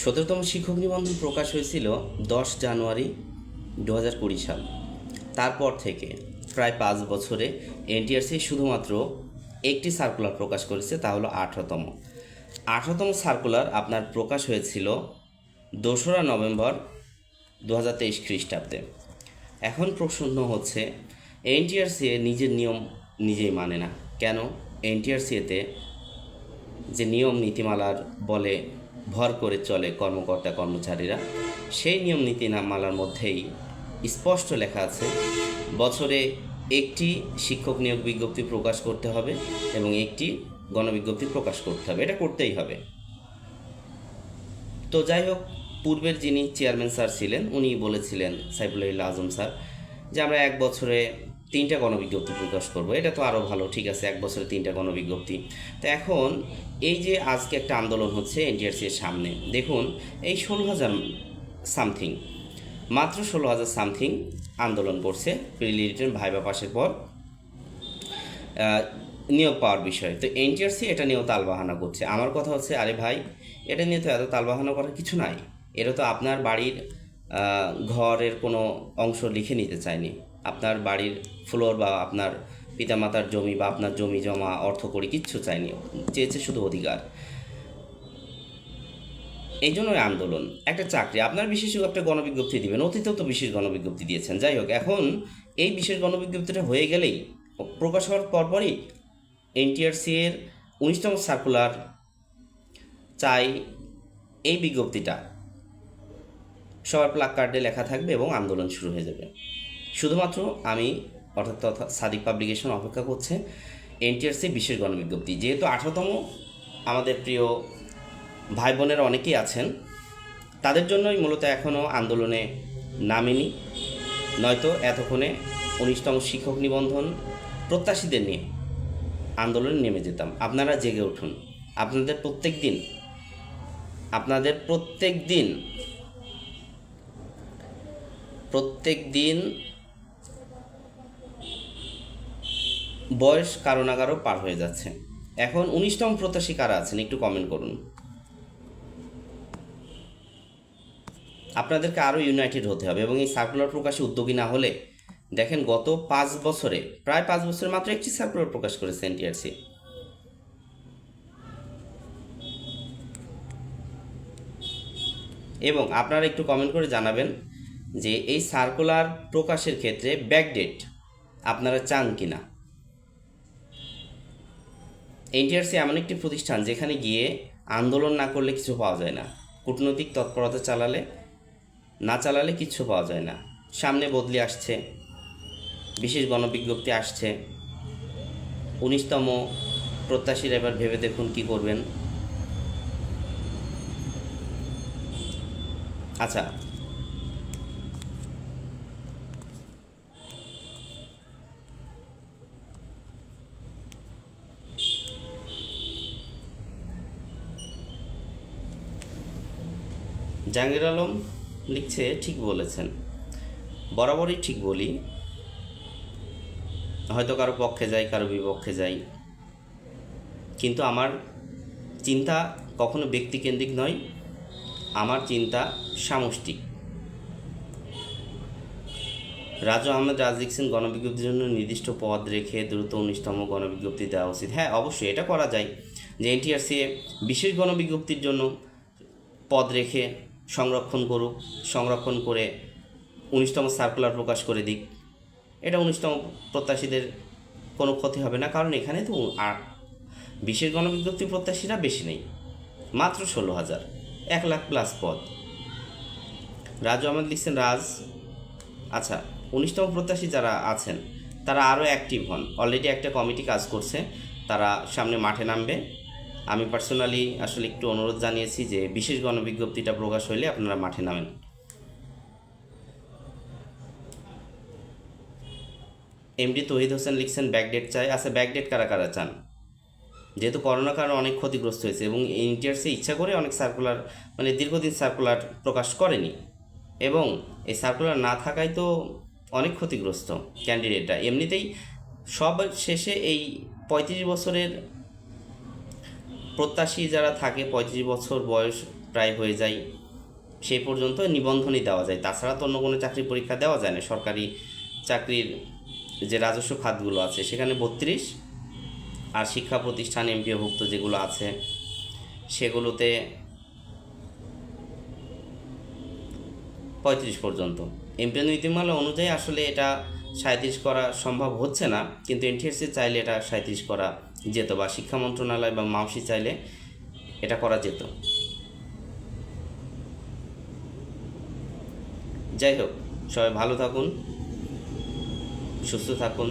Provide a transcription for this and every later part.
সতেরোতম শিক্ষক নিবন্ধন প্রকাশ হয়েছিল দশ জানুয়ারি দু হাজার কুড়ি সাল। তারপর থেকে প্রায় পাঁচ বছরে এনটিআরসি শুধুমাত্র একটি সার্কুলার প্রকাশ করেছে, তা হলো আঠারোতম। আঠারোতম সার্কুলার আপনার প্রকাশ হয়েছিল দোসরা নভেম্বর দু হাজার তেইশ খ্রিস্টাব্দে। এখন প্রশ্ন হচ্ছে, এনটিআরসি নিজের নিয়ম নিজেই মানে না। কেন? এনটিআরসিতে যে নিয়ম, নীতিমালার বলে ভর করে চলে কর্মকর্তা কর্মচারীরা। সেই নিয়ম নীতিমালার মধ্যেই স্পষ্ট লেখা আছে, বছরে একটি শিক্ষক নিয়োগ বিজ্ঞপ্তি প্রকাশ করতে হবে এবং একটি গণবিজ্ঞপ্তি প্রকাশ করতে হবে। এটা করতেই হবে। তো যাই হোক, পূর্বের যিনি চেয়ারম্যান স্যার ছিলেন উনি বলেছিলেন, সাইফুল্লাহ আজম স্যার, যে আমরা এক বছরে তিনটা গণবিজ্ঞপ্তি প্রকাশ করব। এটা তো আরও ভালো, ঠিক আছে, এক বছরে তিনটা গণবিজ্ঞপ্তি। তো এখন এই যে আজকে একটা আন্দোলন হচ্ছে এনটিআরসি এর সামনে, দেখুন, এই ষোলো হাজার সামথিং, মাত্র ষোলো হাজার সামথিং আন্দোলন করছে প্রিলিটেন ভাইবা পাশের পর নিয়োগ পাওয়ার বিষয়। তো এনটিআরসি এটা নিয়েও তালবাহানা করছে। আমার কথা হচ্ছে, আরে ভাই, এটা নিয়ে তো এত তালবাহানা করার কিছু নাই। এটা তো আপনার বাড়ির ঘরের কোনো অংশ লিখে নিতে চায়নি। আপনার বাড়ির ফ্লোর বা আপনার পিতামাতার জমি বা আপনার জমি জমা, অর্থ করি কিচ্ছু চায়নি চেয়েছে শুধু অধিকার। এই জন্যই আন্দোলন। একটা চাকরি। আপনার বিশেষ একটা গণবিজ্ঞপ্তি দিবেন। অতীতেও তো বিশেষ গণবিজ্ঞপ্তি দিয়েছেন। যাই হোক, এখন এই বিশেষ গণবিজ্ঞপ্তিটা হয়ে গেলেই, প্রকাশ হওয়ার পরপরই এনটিআরসি এর উনিশতম সার্কুলার চাই এই বিজ্ঞপ্তিটা। সবার প্লাক কার্ডে লেখা থাকবে এবং আন্দোলন শুরু হয়ে যাবে। শুধুমাত্র আমি, অর্থাৎ তথা সাদিক পাবলিকেশন অপেক্ষা করছে এনটিআরসি বিশেষ গণবিজ্ঞপ্তি। যেহেতু আঠারোতম আমাদের প্রিয় ভাই বোনেরা অনেকেই আছেন, তাদের জন্যই মূলত এখনও আন্দোলনে নামেনি। নয়তো এতক্ষণে উনিশতম শিক্ষক নিবন্ধন প্রত্যাশীদের নিয়ে আন্দোলনে নেমে যেতাম। আপনারা জেগে উঠুন। আপনাদের প্রত্যেক দিন, আপনাদের প্রত্যেক দিন প্রত্যেক দিন বয়স কারও না কারও পার হয়ে যাচ্ছে। এখন উনিশতম প্রত্যাশী কারা আছেন একটু কমেন্ট করুন। আপনাদেরকে আরও ইউনাইটেড হতে হবে এবং এই সার্কুলার প্রকাশে উদ্যোগী না হলে, দেখেন গত পাঁচ বছরে, প্রায় পাঁচ বছরে মাত্র একটি সার্কুলার প্রকাশ করেছে এনটিআরসি এবং আপনারা একটু কমেন্ট করে জানাবেন যে এই সার্কুলার প্রকাশের ক্ষেত্রে ব্যাকডেট আপনারা চান কি না এনটিআরসি এমন একটি প্রতিষ্ঠান যেখানে গিয়ে আন্দোলন না করলে কিছু পাওয়া যায় না, কূটনৈতিক তৎপরতা চালালে, না চালালে কিছু পাওয়া যায় না। সামনে বদলি আসছে, বিশেষ গণবিজ্ঞপ্তি আসছে। উনিশতম প্রত্যাশীরা এবার ভেবে দেখুন কি করবেন। আচ্ছা জাহাঙ্গীর আলম লিখছে, ঠিক বলেছেন। বরাবরই ঠিক বলি। হয়তো কারও পক্ষে যাই, কারও বিপক্ষে যাই। কিন্তু আমার চিন্তা কখনো ব্যক্তিকেন্দ্রিক নয়, আমার চিন্তা সামষ্টিক। রাজু আহমেদ রাজ লিখছেন গণবিজ্ঞপ্তির জন্য নির্দিষ্ট পদ রেখে দ্রুত উনিশতম গণবিজ্ঞপ্তি দেওয়া উচিত। হ্যাঁ অবশ্যই এটা করা যায়। যে এনটিআরসি বিশেষ গণবিজ্ঞপ্তির জন্য পদ রেখে সংরক্ষণ করুক, সংরক্ষণ করে উনিশতম সার্কুলার প্রকাশ করে দিক। এটা উনিশতম প্রত্যাশীদের কোনো ক্ষতি হবে না, কারণ এখানে তো আর বিশেষ গণবিজ্ঞপ্তি প্রত্যাশীরা বেশি নেই। মাত্র ষোলো হাজার, এক লাখ প্লাস পদ। রাজু আহমেদ লিখছেন, রাজ আচ্ছা উনিশতম প্রত্যাশী যারা আছেন, তারা আরও অ্যাক্টিভ হন। অলরেডি একটা কমিটি কাজ করছে, তারা সামনে মাঠে নামবে। আমি পার্সোনালি আসলে একটু অনুরোধ জানিয়েছি যে বিশেষ গণবিজ্ঞপ্তিটা প্রকাশ হইলে আপনারা মাঠে নামেন। এমডি তহিদ হোসেন লিখছেন ব্যাকডেট চাই। আচ্ছা ব্যাকডেট কারা কারা চান? যেহেতু করোনার কারণে অনেক ক্ষতিগ্রস্ত হয়েছে এবং এনটিআরসি ইচ্ছা করে অনেক সার্কুলার মানে দীর্ঘদিন সার্কুলার প্রকাশ করেনি এবং এই সার্কুলার না থাকায় তো অনেক ক্ষতিগ্রস্ত ক্যান্ডিডেটরা এমনিতেই সব শেষে এই পঁয়ত্রিশ বছরের প্রত্যাশী যারা থাকে, পঁয়ত্রিশ বছর বয়স প্রায় হয়ে যায় সেই পর্যন্ত নিবন্ধনই দেওয়া যায়। তাছাড়া তো অন্য কোনো চাকরি পরীক্ষা দেওয়া যায় না। সরকারি চাকরির যে রাজস্ব খাতগুলো আছে, সেখানে বত্রিশ। আর শিক্ষা প্রতিষ্ঠান এমপিওভুক্ত যেগুলো আছে, সেগুলোতে পঁয়ত্রিশ পর্যন্ত। এমপিও নীতিমালা অনুযায়ী আসলে এটা সাঁত্রিশ করা সম্ভব হচ্ছে না, কিন্তু এনটিএসসি চাইলে এটা সাঁত্রিশ করা যেত বা শিক্ষা মন্ত্রণালয় বা মাউসি চাইলে এটা করা যেত। যাই হোক, সবাই ভালো থাকুন, সুস্থ থাকুন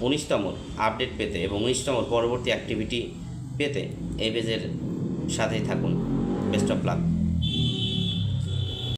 উনিশতম আপডেট পেতে এবং উনিশতম পরবর্তী অ্যাক্টিভিটি পেতে এই পেজের সাথেই থাকুন। Best of luck